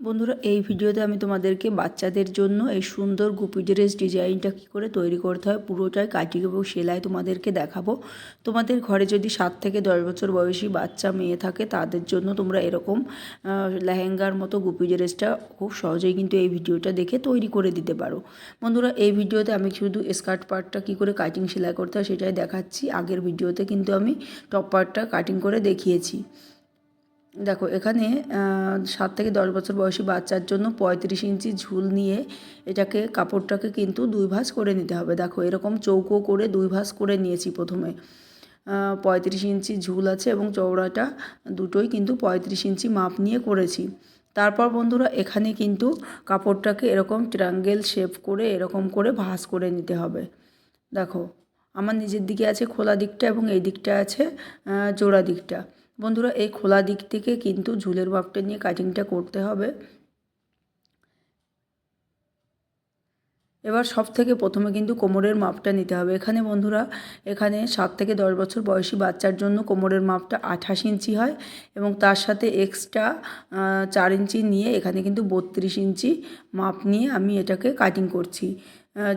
বন্ধুরা, এই ভিডিওতে আমি তোমাদেরকে বাচ্চাদের জন্য এই সুন্দর গুপি ড্রেস ডিজাইনটা কী করে তৈরি করতে হয়, পুরোটাই কাটিং এবং সেলাই তোমাদেরকে দেখাবো। তোমাদের ঘরে যদি সাত থেকে দশ বছর বয়সী বাচ্চা মেয়ে থাকে, তাদের জন্য তোমরা এরকম লেহেঙ্গার মতো গুপি ড্রেসটা খুব সহজেই কিন্তু এই ভিডিওটা দেখে তৈরি করে দিতে পারো। বন্ধুরা, এই ভিডিওতে আমি শুধু স্কার্ট পার্টটা কী করে কাটিং সেলাই করতে হয় সেটাই দেখাচ্ছি। আগের ভিডিওতে কিন্তু আমি টপ পার্টটা কাটিং করে দেখিয়েছি। দেখো, এখানে সাত থেকে দশ বছর বয়সী বাচ্চার জন্য পঁয়ত্রিশ ইঞ্চি ঝুল নিয়ে এটাকে, কাপড়টাকে কিন্তু দুই ভাঁজ করে নিতে হবে। দেখো, এরকম চৌকো করে দুই ভাঁজ করে নিয়েছি প্রথমে। পঁয়ত্রিশ ইঞ্চি ঝুল আছে এবং চওড়াটা দুটোই কিন্তু পঁয়ত্রিশ ইঞ্চি মাপ নিয়ে করেছি। তারপর বন্ধুরা, এখানে কিন্তু কাপড়টাকে এরকম ট্রাঙ্গেল শেপ করে, এরকম করে ভাঁজ করে নিতে হবে। দেখো, আমার নিজের দিকে আছে খোলা দিকটা এবং এই দিকটা আছে জোড়া দিকটা। বন্ধুরা, এই খোলা দিক থেকে কিন্তু ঝুলের মাপটা নিয়ে কাটিংটা করতে হবে। এবার সব থেকে প্রথমে কিন্তু কোমরের মাপটা নিতে হবে। এখানে বন্ধুরা, এখানে সাত থেকে দশ বছর বয়সী বাচ্চার জন্য কোমরের মাপটা আঠাশ ইঞ্চি হয় এবং তার সাথে এক্সট্রা চার ইঞ্চি নিয়ে এখানে কিন্তু বত্রিশ ইঞ্চি মাপ নিয়ে আমি এটাকে কাটিং করছি।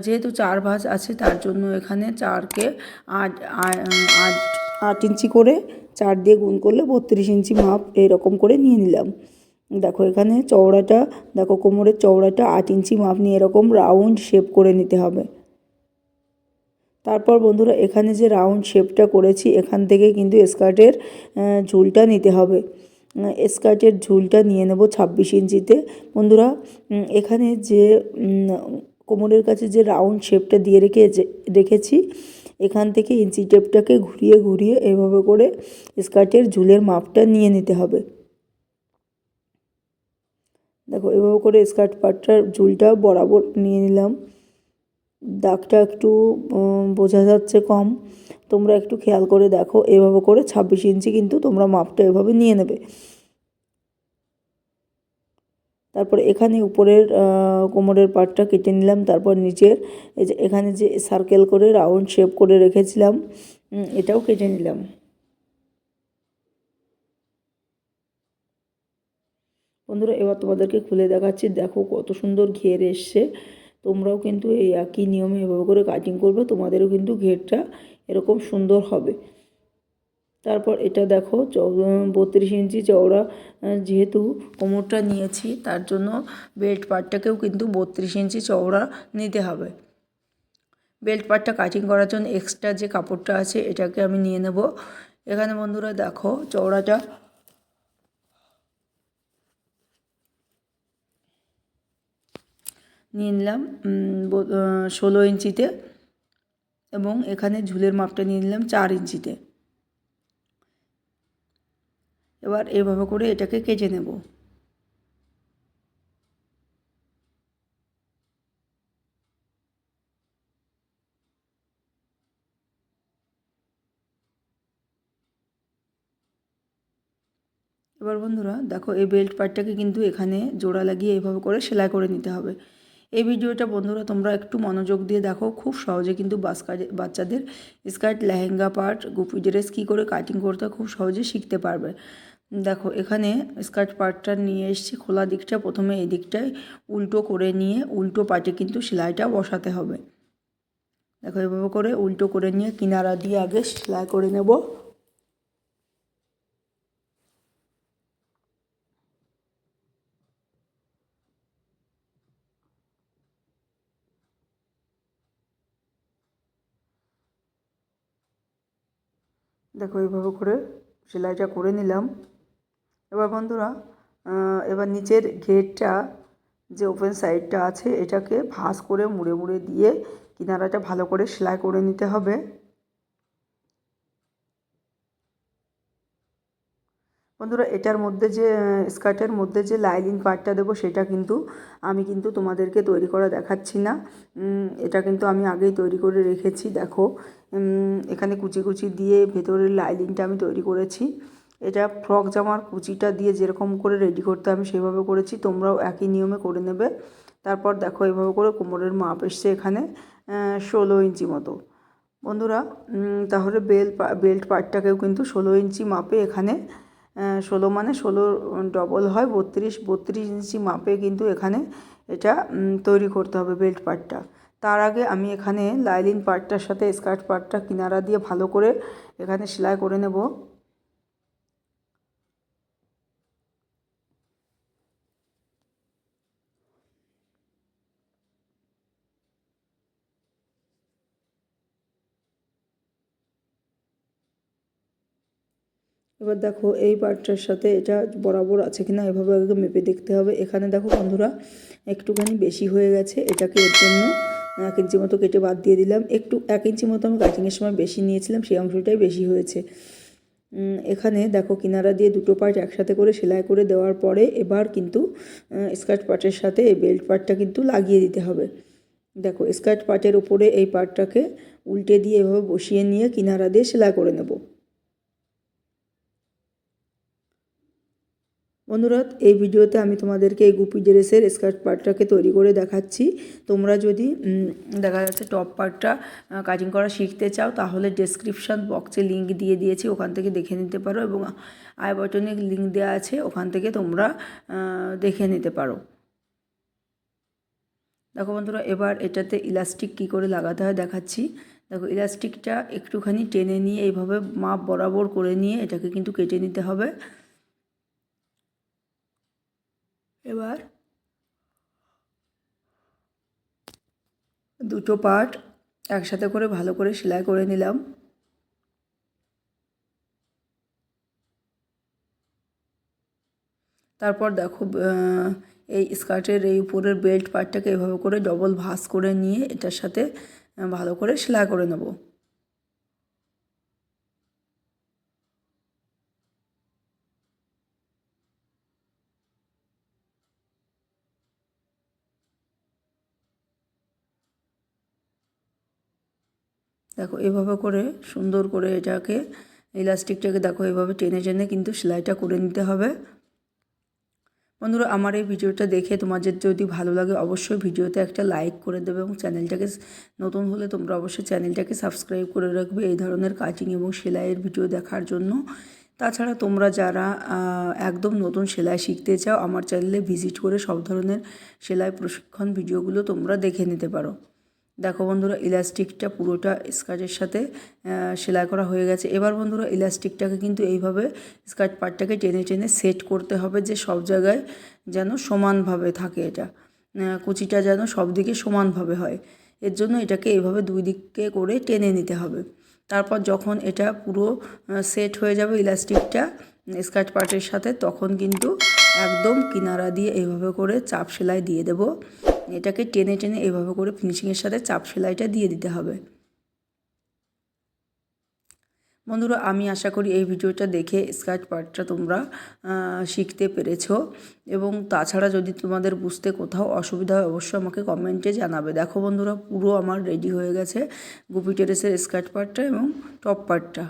যেহেতু চার ভাঁজ আছে, তার জন্য এখানে চারকে আট আট আট ইঞ্চি করে, চার দিয়ে গুণ করলে বত্রিশ ইঞ্চি মাপ এরকম করে নিয়ে নিলাম। দেখো এখানে চওড়াটা, দেখো কোমরের চওড়াটা আট ইঞ্চি মাপ নিয়ে এরকম রাউন্ড শেপ করে নিতে হবে। তারপর বন্ধুরা, এখানে যে রাউন্ড শেপটা করেছি, এখান থেকে কিন্তু স্কার্টের ঝুলটা নিতে হবে। স্কার্টের ঝুলটা নিয়ে নেব ছাব্বিশ ইঞ্চিতে। বন্ধুরা এখানে যে কোমরের কাছে যে রাউন্ড শেপটা দিয়ে রেখে রেখেছি এখান থেকে ইঞ্চি টেপটাকে ঘুরিয়ে ঘুরিয়ে এভাবে করে স্কার্টের ঝুলের মাপটা নিয়ে নিতে হবে। দেখো, এভাবে করে স্কার্ট পাটটার ঝুলটা বরাবর নিয়ে নিলাম। দাগটা একটু বোঝা যাচ্ছে কম। তোমরা একটু খেয়াল করে দেখো, এভাবে করে ছাব্বিশ ইঞ্চি কিন্তু তোমরা মাপটা এভাবে নিয়ে নেবে। তারপর এখানে উপরের কোমরের পাটটা কেটে নিলাম, তারপর নিচের এই যে এখানে যে সার্কেল করে রাউন্ড শেপ করে রেখেছিলাম এটাও কেটে নিলাম। বন্ধুরা, এবার তোমাদেরকে খুলে দেখাচ্ছি, দেখো কত সুন্দর ঘের এসছে। তোমরাও কিন্তু এই একই নিয়মে এভাবে করে কাটিং করবে, তোমাদেরও কিন্তু ঘেরটা এরকম সুন্দর হবে। তারপর এটা দেখো বত্রিশ ইঞ্চি চওড়া যেহেতু কোমরটা নিয়েছি, তার জন্য বেল্ট পার্টটাকেও কিন্তু বত্রিশ ইঞ্চি চওড়া নিতে হবে। বেল্ট পার্টটা কাটিং করার জন্য এক্সট্রা যে কাপড়টা আছে, এটাকে আমি নিয়ে নেব। এখানে বন্ধুরা দেখো, চওড়াটা নিয়ে নিলাম ষোলো ইঞ্চিতে এবং এখানে ঝুলের মাপটা নিয়ে নিলাম চার ইঞ্চিতে। এবার এভাবে করে এটাকে কেজে নেব। এবার বন্ধুরা দেখো এই বেল্ট পার্টটাকে কিন্তু এখানে জোড়া লাগিয়ে এইভাবে করে সেলাই করে নিতে হবে। এই ভিডিওটা বন্ধুরা তোমরা একটু মনোযোগ দিয়ে দেখো। খুব সহজে কিন্তু বাচ্চাদের স্কার্ট লেহেঙ্গা পার্ট গুপি ড্রেস কী করে কাটিং করতে খুব সহজে শিখতে পারবে। দেখো, এখানে স্কার্ট পার্টটা নিয়ে এসেছি খোলা দিকটা। প্রথমে এই দিকটায় উল্টো করে নিয়ে উল্টো পাটে কিন্তু সেলাইটা বসাতে হবে। দেখো, এভাবে করে উল্টো করে নিয়ে কিনারা দিয়ে আগে সেলাই করে নেব। দেখো, এইভাবে করে সেলাইটা করে নিলাম। এবার বন্ধুরা এবার নিচের ঘেরটা যে ওপেন সাইডটা আছে, এটাকে ভাঁজ করে মুড়ে মুড়ে দিয়ে কিনারাটা ভালো করে সেলাই করে নিতে হবে। বন্ধুরা, এটার মধ্যে যে স্কার্টের মধ্যে যে লাইলিং পার্টটা দেবো, সেটা কিন্তু আমি কিন্তু তোমাদেরকে তৈরি করা দেখাচ্ছি না। এটা কিন্তু আমি আগেই তৈরি করে রেখেছি, দেখো। এখানে কুচি কুচি দিয়ে ভেতরের লাইলিংটা আমি তৈরি করেছি। এটা ফ্রক জামার কুচিটা দিয়ে যেরকম করে রেডি করতে আমি সেভাবে করেছি, তোমরাও একই নিয়মে করে নেবে। তারপর দেখো, এভাবে করে কোমরের মাপ এসছে এখানে ষোলো ইঞ্চি মতো। বন্ধুরা তাহলে বেল বেল্ট পার্টটাকেও কিন্তু ষোলো ইঞ্চি মাপে এখানে ষোলো মানে ষোলো ডবল হয়, বত্রিশ বত্রিশ ইঞ্চি মাপে কিন্তু এখানে এটা তৈরি করতে হবে বেল্ট পার্টটা তার আগে আমি এখানে লাইলিন পার্টটার সাথে স্কার্ট পার্টটা কিনারা দিয়ে ভালো করে এখানে সেলাই করে নেব। এবার দেখো এই পার্টটার সাথে এটা বরাবর আছে কিনা এভাবে আগে মেপে দেখতে হবে। এখানে দেখো বন্ধুরা, একটুখানি বেশি হয়ে গেছে এটাকে এর জন্য। এক ইঞ্চি মতো কেটে বাদ দিয়ে দিলাম। একটু এক ইঞ্চি মতো আমি কাটিংয়ের সময় বেশি নিয়েছিলাম, সেই অংশটাই বেশি হয়েছে। এখানে দেখো কিনারা দিয়ে দুটো পার্ট একসাথে করে সেলাই করে দেওয়ার পরে এবার কিন্তু স্কার্ট পার্টের সাথে এই বেল্ট পার্টটা কিন্তু লাগিয়ে দিতে হবে। দেখো স্কার্ট পার্টের উপরে এই পার্টটাকে উল্টে দিয়ে এভাবে বসিয়ে নিয়ে কিনারা দিয়ে সেলাই করে নেব। বন্ধুরা এই ভিডিওতে আমি তোমাদেরকে এই গুপি ড্রেসের স্কার্ট পার্টটাকে তৈরি করে দেখাচ্ছি। তোমরা যদি দেখা যাচ্ছে টপ পার্টটা কাটিং করা শিখতে চাও, তাহলে ডেসক্রিপশান বক্সে লিঙ্ক দিয়ে দিয়েছি, ওখান থেকে দেখে নিতে পারো এবং আই বটনে লিঙ্ক দেওয়া আছে, ওখান থেকে তোমরা দেখে নিতে পারো। দেখো বন্ধুরা, এবার এটাতে ইলাস্টিক কী করে লাগাতে হয় দেখাচ্ছি। দেখো ইলাস্টিকটা একটুখানি টেনে নিয়ে এইভাবে মাপ বরাবর করে নিয়ে এটাকে কিন্তু কেটে নিতে হবে। এবার দুটো পার্ট একসাথে করে ভালো করে সেলাই করে নিলাম। তারপর দেখো এই স্কার্টের এই উপরের বেল্ট পার্টটাকে এভাবে করে ডবল ভাঁজ করে নিয়ে এটার সাথে ভালো করে সেলাই করে নেব। দেখো, এভাবে করে সুন্দর করে এটাকে, ইলাস্টিকটাকে দেখো, এভাবে টেনে টেনে কিন্তু সেলাইটা করে নিতে হবে। বন্ধুরা, আমার এই ভিডিওটা দেখে তোমাদের যদি ভালো লাগে, অবশ্যই ভিডিওতে একটা লাইক করে দেবে এবং চ্যানেলটাকে নতুন হলে তোমরা অবশ্যই চ্যানেলটাকে সাবস্ক্রাইব করে রাখবে এই ধরনের কাটিং এবং সেলাইয়ের ভিডিও দেখার জন্য। তাছাড়া তোমরা যারা একদম নতুন সেলাই শিখতে চাও, আমার চ্যানেলে ভিজিট করে সব ধরনের সেলাই প্রশিক্ষণ ভিডিওগুলো তোমরা দেখে নিতে পারো। দেখো বন্ধুরা, ইলাস্টিকটা পুরোটা স্কার্টের সাথে সেলাই করা হয়ে গেছে। এবার বন্ধুরা, ইলাস্টিকটাকে কিন্তু এইভাবে স্কার্ট পার্টটাকে টেনে টেনে সেট করতে হবে যে সব জায়গায় যেন সমানভাবে থাকে এটা। কুচিটা যেন সব দিকে সমানভাবে হয়। এর জন্য এটাকে এইভাবে দুই দিকে করে টেনে নিতে হবে। তারপর যখন এটা পুরো সেট হয়ে যাবে ইলাস্টিকটা স্কার্ট পার্টের সাথে, তখন কিন্তু একদম কিনারা দিয়ে এইভাবে করে চাপ সেলাই দিয়ে দেব। এটাকে টেনে টেনে এভাবে করে ফিনিশিংয়ের সাথে চাপ সেলাইটা দিয়ে দিতে হবে। বন্ধুরা, আমি আশা করি এই ভিডিওটা দেখে স্কার্ট পার্টটা তোমরা শিখতে পেরেছ এবং তাছাড়া যদি তোমাদের বুঝতে কোথাও অসুবিধা হয়, অবশ্যই আমাকে কমেন্টে জানাবে। দেখো বন্ধুরা, পুরো আমার রেডি হয়ে গেছে গুপি টেরেসের স্কার্ট পার্টটা এবং টপ পার্টটা